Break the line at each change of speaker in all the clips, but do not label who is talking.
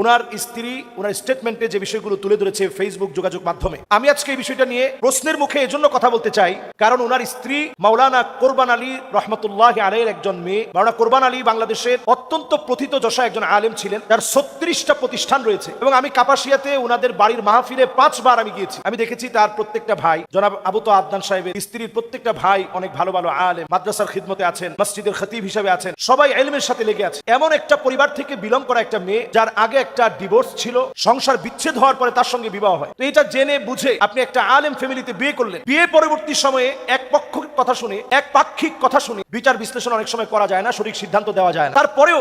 ওনার স্ত্রী, ওনার স্টেটমেন্টে যে বিষয়গুলো তুলে ধরেছে ফেসবুক যোগাযোগ মাধ্যমে। আমি আজকে এই বিষয়টা নিয়ে প্রশ্নের মুখে এজন্য কথা বলতে চাই, কারণ ওনার স্ত্রী মাওলানা কোরবান আলী রহমতুল্লাহ আলের একজন মেয়ে। মাওলানা কোরবান আলী বাংলাদেশের অত্যন্ত প্রথিত যশা একজন আলেম ছিলেন। তার ছত্রিশটা প্রতিষ্ঠান রয়েছে এবং আমি কাপাসিয়াতে ওনাদের বাড়ির মাহফিলে পাঁচবার আমি গিয়েছি। আমি দেখেছি তার প্রত্যেকটা ভাই, জনাব আবু তো আদনান সাহেবের স্ত্রীর প্রত্যেকটা ভাই অনেক ভালো ভালো আলেম, মাদ্রাসার খিদমতে আছেন, মসজিদের খতিব হিসেবে আছেন, সবাই এলমের সাথে লেগে আছে। এমন একটা পরিবার থেকে বিলং করা একটা মেয়ে, যার আগে একটা ডিভোর্স ছিল, সংসার বিচ্ছেদ হওয়ার পরে তার সঙ্গে বিবাহ হয়। তো এটা জেনে বুঝে আপনি একটা আলেম ফ্যামিলিতে বিয়ে করলেন। বিয়ে পরবর্তী সময়ে এক পক্ষ কথা শুনে, এক পাক্ষিক কথা শুনে বিচার বিশ্লেষণ অনেক সময় করা যায় না, সঠিক সিদ্ধান্ত দেওয়া যায় না। তারপরেও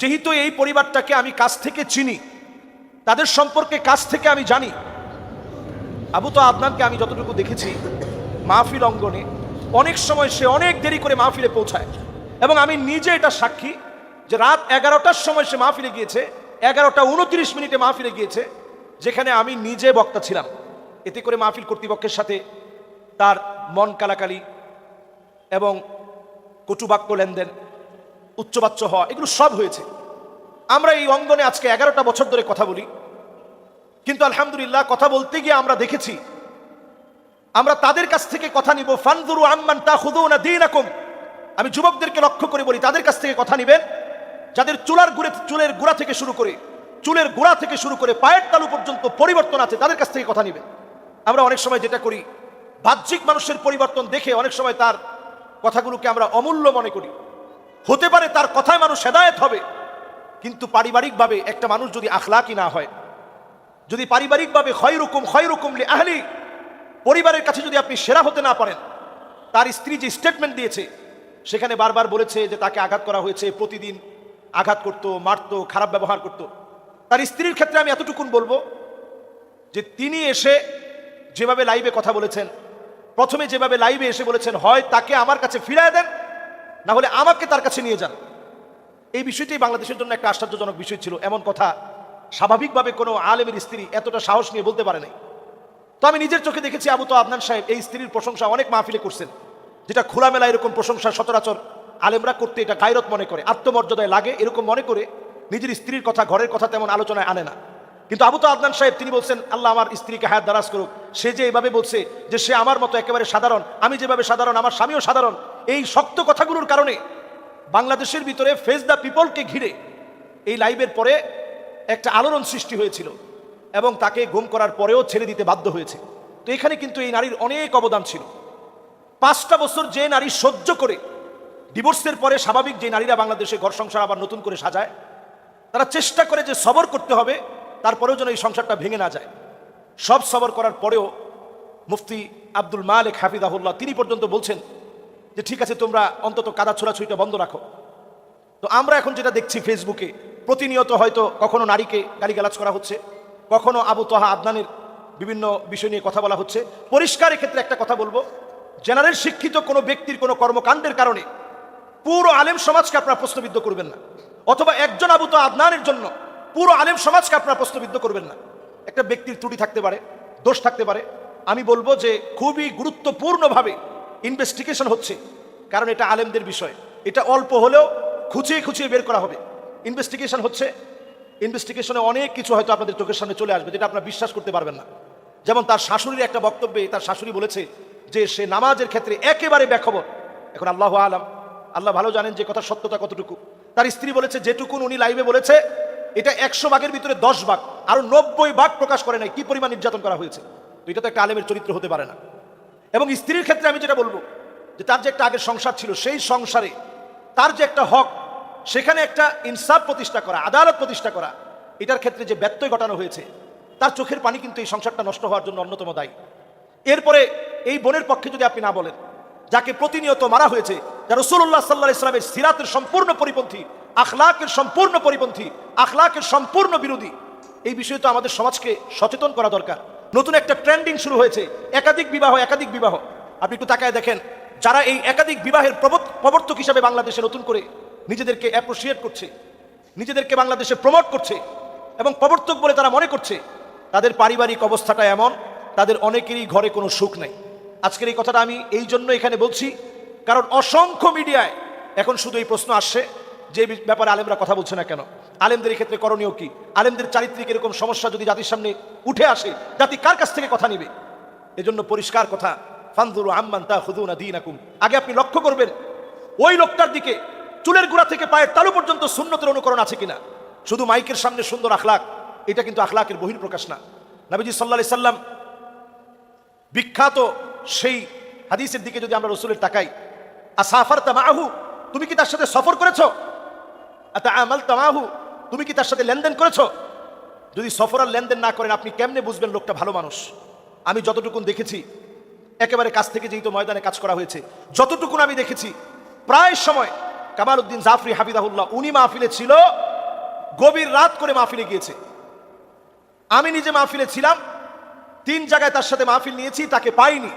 যেহেতু এই পরিবারটাকে আমি কাছ থেকে চিনি, তাদের সম্পর্কে কাছ থেকে আমি জানি, আবু তো আদনানকে আমি যতটুকু দেখেছি, মাহফিল অঙ্গনে অনেক সময় সে অনেক দেরি করে মাহফিলে পৌঁছায়। এবং আমি নিজে এটা সাক্ষী যে রাত এগারোটার সময় সে মাহফিলে গিয়েছে এগারোটা উনত্রিশ মিনিটে মাহফিলে গিয়েছে, যেখানে আমি নিজে বক্তা ছিলাম। এতে করে মাহফিল কর্তৃপক্ষের সাথে তার মন কালাকালি এবং কটুবাক্য লেনদেন, উচ্চবাচ্য হওয়া, এগুলো সব হয়েছে। আমরা এই অঙ্গনে আজকে এগারোটা বছর ধরে কথা বলি। কিন্তু আলহামদুলিল্লাহ কথা বলতে গিয়ে আমরা দেখেছি, আমরা তাদের কাছ থেকে কথা নিব ফানদুরু আম্মান তা দিন আমি যুবকদেরকে লক্ষ্য করে বলি, তাদের কাছ থেকে কথা নিবেন। যাদের চুলার গুড়ে, চুলের গোড়া থেকে শুরু করে, চুলের গোড়া থেকে শুরু করে পায়ের তালু পর্যন্ত পরিবর্তন আছে, তাদের কাছ থেকে কথা নিবেন আমরা অনেক সময় যেটা করি, বাহ্যিক মানুষের পরিবর্তন দেখে অনেক সময় তার কথাগুলোকে আমরা অমূল্য মনে করি। হতে পারে তার কথায় মানুষ হেদায়েত হবে, কিন্তু পারিবারিকভাবে একটা মানুষ যদি আখলাকি না হয়, যদি পারিবারিকভাবে ক্ষয় রকম ক্ষয় রকম আহলি, পরিবারের কাছে যদি আপনি সেরা হতে না পারেন, তার স্ত্রী যে স্টেটমেন্ট দিয়েছে, সেখানে বারবার বলেছে যে তাকে আঘাত করা হয়েছে প্রতিদিন। আঘাত করত, মারত, খারাপ ব্যবহার করত। তার স্ত্রীর ক্ষেত্রে আমি এতটুকুন বলব যে তিনি এসে যেভাবে লাইভে কথা বলেছেন, প্রথমে যেভাবে লাইভে এসে বলেছেন, হয় তাকে আমার কাছে ফিরায় দেন, না হলে আমাকে তার কাছে নিয়ে যান। এই বিষয়টি বাংলাদেশের জন্য একটা আশ্চর্যজনক বিষয় ছিল। এমন কথা স্বাভাবিকভাবে কোনো আলেমের স্ত্রী এতটা সাহস নিয়ে বলতে পারে নাই। তো আমি নিজের চোখে দেখেছি আবু তো আদনান সাহেব, এই স্ত্রীর প্রশংসা অনেক মাহফিলে করছেন, যেটা খোলামেলা এরকম প্রশংসা সচরাচর আলেমরা করতে এটা গায়রত মনে করে, আত্মমর্যাদায় লাগে, এরকম মনে করে নিজের স্ত্রীর কথা, ঘরের কথা তেমন আলোচনায় আনে না। কিন্তু আবু তো আদনান সাহেব তিনি বলছেন, আল্লাহ আমার স্ত্রীকে হায়াত দারাজ করুক। সে যে এইভাবে বলছে যে সে আমার মতো একেবারে সাধারণ, আমি যেভাবে সাধারণ, আমার স্বামীও সাধারণ, এই শক্ত কথাগুলোর কারণে বাংলাদেশের ভিতরে ফেস দ্য পিপলকে ঘিরে এই লাইভের পরে একটা আলোড়ন সৃষ্টি হয়েছিল এবং তাকে গুম করার পরেও ছেড়ে দিতে বাধ্য হয়েছে। তো এখানে কিন্তু এই নারীর অনেক অবদান ছিল। পাঁচটা বছর যে নারী সহ্য করে ডিভোর্সের পরে স্বাভাবিক যে নারীরা বাংলাদেশে ঘর সংসার আবার নতুন করে সাজায়, তারা চেষ্টা করে যে সবর করতে হবে, তারপরেও যেন এই সংসারটা ভেঙে না যায়। সব সবর করার পরেও মুফতি আব্দুল মালিক হাফিদাহুল্লাহ তিনি পর্যন্ত বলছেন যে, ঠিক আছে, তোমরা অন্তত কাদা ছোড়াছুড়িটা বন্ধ রাখো। তো আমরা এখন যেটা দেখছি ফেসবুকে প্রতিনিয়ত হয়তো কখনো নারীকে গালিগালাজ করা হচ্ছে, কখনো আবু তহা আদনানের বিভিন্ন বিষয় নিয়ে কথা বলা হচ্ছে। পরিষ্কার ক্ষেত্রে একটা কথা বলব জেনারেল শিক্ষিত কোনো ব্যক্তির কোনো কর্মকাণ্ডের কারণে পুরো আলেম সমাজকে আপনারা প্রশ্নবিদ্ধ করবেন না। অথবা একজন আবু তো আদনানের জন্য পুরো আলেম সমাজকে আপনারা প্রশ্নবিদ্ধ করবেন না। একটা ব্যক্তির ত্রুটি থাকতে পারে, দোষ থাকতে পারে। আমি বলব যে খুবই গুরুত্বপূর্ণভাবে ইনভেস্টিগেশন হচ্ছে, কারণ এটা আলেমদের বিষয়। এটা অল্প হলেও খুঁচিয়ে খুঁচিয়ে বের করা হবে। ইনভেস্টিগেশন হচ্ছে ইনভেস্টিগেশনে অনেক কিছু হয়তো আপনাদের চোখের সামনে চলে আসবে, যেটা আপনারা বিশ্বাস করতে পারবেন না। যেমন তার শাশুড়ির একটা বক্তব্যে তার শাশুড়ি বলেছে যে সে নামাজের ক্ষেত্রে একেবারে বেখবর। এখন আল্লাহ আলাম আল্লাহ ভালো জানেন যে কথা সত্যতা কতটুকু। তার স্ত্রী বলেছে, যেটুকুন উনি লাইভে বলেছে, এটা একশো ভাগের ভিতরে দশ ভাগ, আরও নব্বই ভাগ প্রকাশ করে নাই। কি পরিমাণ নির্যাতন করা হয়েছে? তো এটা তো একটা আলেমের চরিত্র হতে পারে না। এবং স্ত্রীর ক্ষেত্রে আমি যেটা বলব, যে তার যে একটা আগের সংসার ছিল, সেই সংসারে তার যে একটা হক, সেখানে একটা ইনসাফ প্রতিষ্ঠা করা, আদালত প্রতিষ্ঠা করা, এটার ক্ষেত্রে যে ব্যত্যয় ঘটানো হয়েছে, তার চোখের পানি কিন্তু এই সংসারটা নষ্ট হওয়ার জন্য অন্যতম দায়ী। এরপরে এই বোনের পক্ষে যদি আপনি না বলেন যাকে প্রতিনিয়ত মারা হয়েছে, যা রসুল্লাহ সাল্লাহ ইসলামের সিরাতের সম্পূর্ণ পরিপন্থী, আখলাকের সম্পূর্ণ পরিপন্থী, আখলাকের সম্পূর্ণ বিরোধী। এই বিষয়ে তো আমাদের সমাজকে সচেতন করা দরকার। নতুন একটা ট্রেন্ডিং শুরু হয়েছে, একাধিক বিবাহ একাধিক বিবাহ। আপনি একটু তাকায় দেখেন, যারা এই একাধিক বিবাহের প্রবর্তক হিসাবে বাংলাদেশে নতুন করে নিজেদেরকে অ্যাপ্রোসিয়েট করছে, নিজেদেরকে বাংলাদেশে প্রমোট করছে এবং প্রবর্তক বলে তারা মনে করছে, তাদের পারিবারিক অবস্থাটা এমন, তাদের অনেকেরই ঘরে কোনো সুখ নেই। আজকের এই কথাটা আমি এই জন্য এখানে বলছি, কারণ অসংখ্য মিডিয়ায় এখন শুধু এই প্রশ্ন আসছে, যে ব্যাপারে আলেমরা কথা বলছে না কেন? আলেমদের ক্ষেত্রে করণীয় কি? আলেমদের চারিত্রিক এরকম সমস্যা যদি জাতির সামনে উঠে আসে, জাতি কার কাছ থেকে কথা নিবে? এজন্য পরিষ্কার কথা ফান্দুরু আম্মান তা হুদুনা দিন আগে আপনি লক্ষ্য করবেন, ওই লোকটার দিকে চুলের গোড়া থেকে পায়ের তালু পর্যন্ত সুন্নতের অনুকরণ আছে কিনা? শুধু মাইকের সামনে সুন্দর আখলাক, এটা কিন্তু আখলাকের বহির প্রকাশ না। নবীজি সাল্লা সাল্লাম বিখ্যাত সেই হাদিসের দিকে যদি আমরা রসুলের তাকাই আসাফার তামাহু তুমি কি তার সাথে সফর করেছ? আতা আমাল তামাহু তুমি কি তার সাথে লেনদেন করেছ? যদি সফর আর লেনদেন না করেন, আপনি কেমনে বুঝবেন লোকটা ভালো মানুষ? আমি যতটুকুন দেখেছি, একেবারে কাছ থেকে যেহেতু ময়দানে কাজ করা হয়েছে, যতটুকুন আমি দেখেছি, প্রায় সময় কামাল উদ্দিন জাফরি হাবিদাহুল্লাহ উনি মাহফিলে ছিল, গভীর রাত করে মাহফিলে গিয়েছে। আমি নিজে মাহফিলে ছিলাম, তিন জায়গায় তার সাথে মাহফিল নিয়েছি, তাকে পাইনি।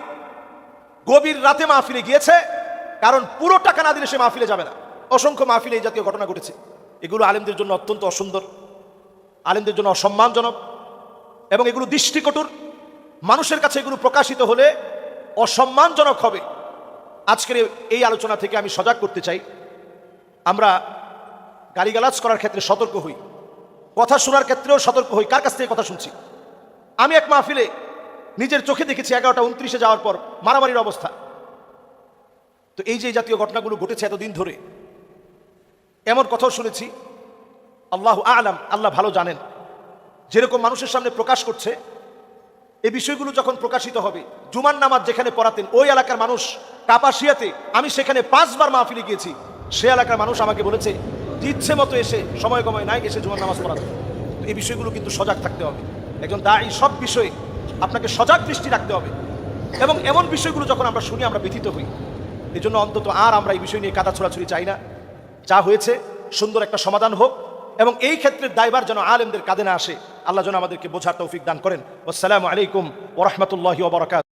গভীর রাতে মাহফিলে গিয়েছে, কারণ পুরো টাকা না দিলে সে মাহফিলে যাবে না। অসংখ্য মাহফিলে এই জাতীয় ঘটনা ঘটেছে। এগুলো আলেমদের জন্য অত্যন্ত অসুন্দর, আলেমদের জন্য অসম্মানজনক, এবং এগুলো দৃষ্টিকটুর। মানুষের কাছে এগুলো প্রকাশিত হলে অসম্মানজনক হবে। আজকের এই আলোচনা থেকে আমি সজাগ করতে চাই। আমরা গালিগালাজ করার ক্ষেত্রে সতর্ক হই। কথা শোনার ক্ষেত্রেও সতর্ক হই। কার কাছ থেকে কথা শুনছি? আমি এক মাহফিলে নিজের চোখে দেখেছি এগারোটা উনত্রিশে যাওয়ার পর মারামারির অবস্থা। তো এই যে জাতীয় ঘটনাগুলো ঘটেছে এতদিন ধরে, এমন কথাও শুনেছি, আল্লাহ আলাম, আল্লাহ ভালো জানেন, যেরকম মানুষের সামনে প্রকাশ করছে এই বিষয়গুলো যখন প্রকাশিত হবে, জুমার নামাজ যেখানে পড়াতেন, ওই এলাকার মানুষ, কাপাসিয়াতে আমি সেখানে পাঁচবার মাহফিলে গিয়েছি, সে এলাকার মানুষ আমাকে বলেছে, ইচ্ছে মতো এসে, সময় কময় নাই, এসে জুমান নামাজ পড়াতে। এই বিষয়গুলো কিন্তু সজাগ থাকতে হবে। একজন দায়ী সব বিষয়ে আপনাকে সজাগ দৃষ্টি রাখতে হবে। এবং এমন বিষয়গুলো যখন আমরা শুনি, আমরা ব্যথিত হই। এই জন্য অন্তত আর আমরা এই বিষয় নিয়ে কাদা ছোড়াছুড়ি চাই না। যা হয়েছে, সুন্দর একটা সমাধান হোক এবং এই ক্ষেত্রে দায়বার যেন আলেমদের কাঁধে না আসে, আল্লাহ যেন আমাদেরকে বোঝার তৌফিক দান করেন। আসসালামু আলাইকুম ওরহমতুল্লাহি ওবরাকাত